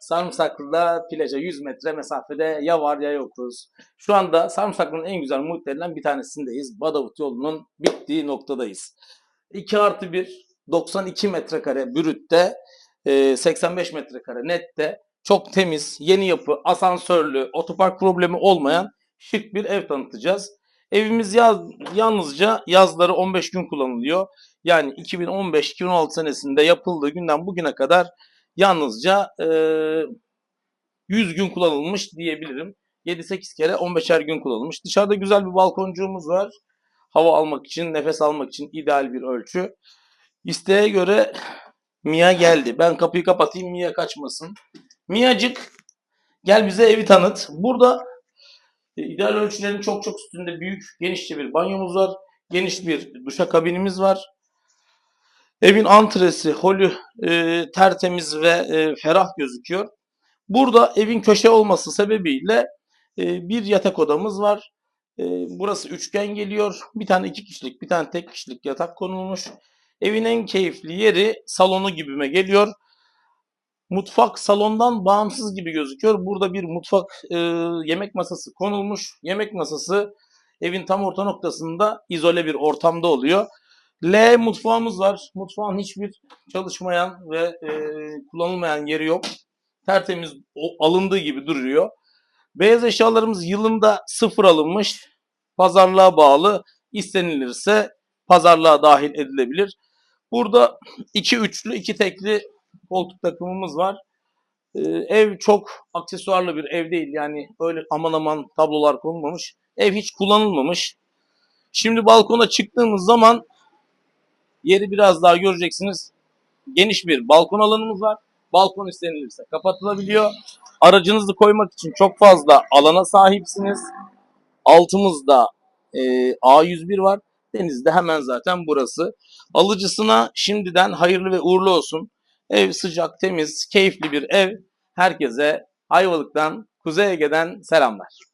Sarımsaklı'da plaja 100 metre mesafede ya var ya yokuz. Şu anda Sarımsaklı'nın en güzel muhitlerinden bir tanesindeyiz. Badavut yolunun bittiği noktadayız. 2 artı 1, 92 metrekare bürütte, e, 85 metrekare nette, çok temiz, yeni yapı, asansörlü, otopark problemi olmayan şık bir ev tanıtacağız. Evimiz yaz, yalnızca yazları 15 gün kullanılıyor. Yani 2015-2016 senesinde yapıldığı günden bugüne kadar yalnızca e, 100 gün kullanılmış diyebilirim. 7-8 kere 15'er gün kullanılmış. Dışarıda güzel bir balkoncuğumuz var. Hava almak için, nefes almak için ideal bir ölçü. İsteğe göre Mia geldi. Ben kapıyı kapatayım Mia kaçmasın. Mia'cık gel bize evi tanıt. Burada e, ideal ölçülerin çok çok üstünde büyük, genişçe bir banyomuz var. Geniş bir duşakabinimiz var. Evin antresi, holü e, tertemiz ve e, ferah gözüküyor. Burada evin köşe olması sebebiyle e, bir yatak odamız var. E, burası üçgen geliyor. Bir tane iki kişilik, bir tane tek kişilik yatak konulmuş. Evin en keyifli yeri salonu gibime geliyor. Mutfak salondan bağımsız gibi gözüküyor. Burada bir mutfak e, yemek masası konulmuş. Yemek masası evin tam orta noktasında izole bir ortamda oluyor. L mutfağımız var. Mutfağın hiçbir çalışmayan ve e, kullanılmayan yeri yok. Tertemiz o, alındığı gibi duruyor. Beyaz eşyalarımız yılında sıfır alınmış. Pazarlığa bağlı. İstenilirse pazarlığa dahil edilebilir. Burada iki üçlü, iki tekli koltuk takımımız var. Ee, ev çok aksesuarlı bir ev değil. Yani öyle aman aman tablolar konulmamış. Ev hiç kullanılmamış. Şimdi balkona çıktığımız zaman yeri biraz daha göreceksiniz. Geniş bir balkon alanımız var. Balkon istenilirse kapatılabiliyor. Aracınızı koymak için çok fazla alana sahipsiniz. Altımızda e, A101 var. Denizde hemen zaten burası. Alıcısına şimdiden hayırlı ve uğurlu olsun. Ev sıcak, temiz, keyifli bir ev. Herkese Ayvalık'tan, Kuzey Ege'den selamlar.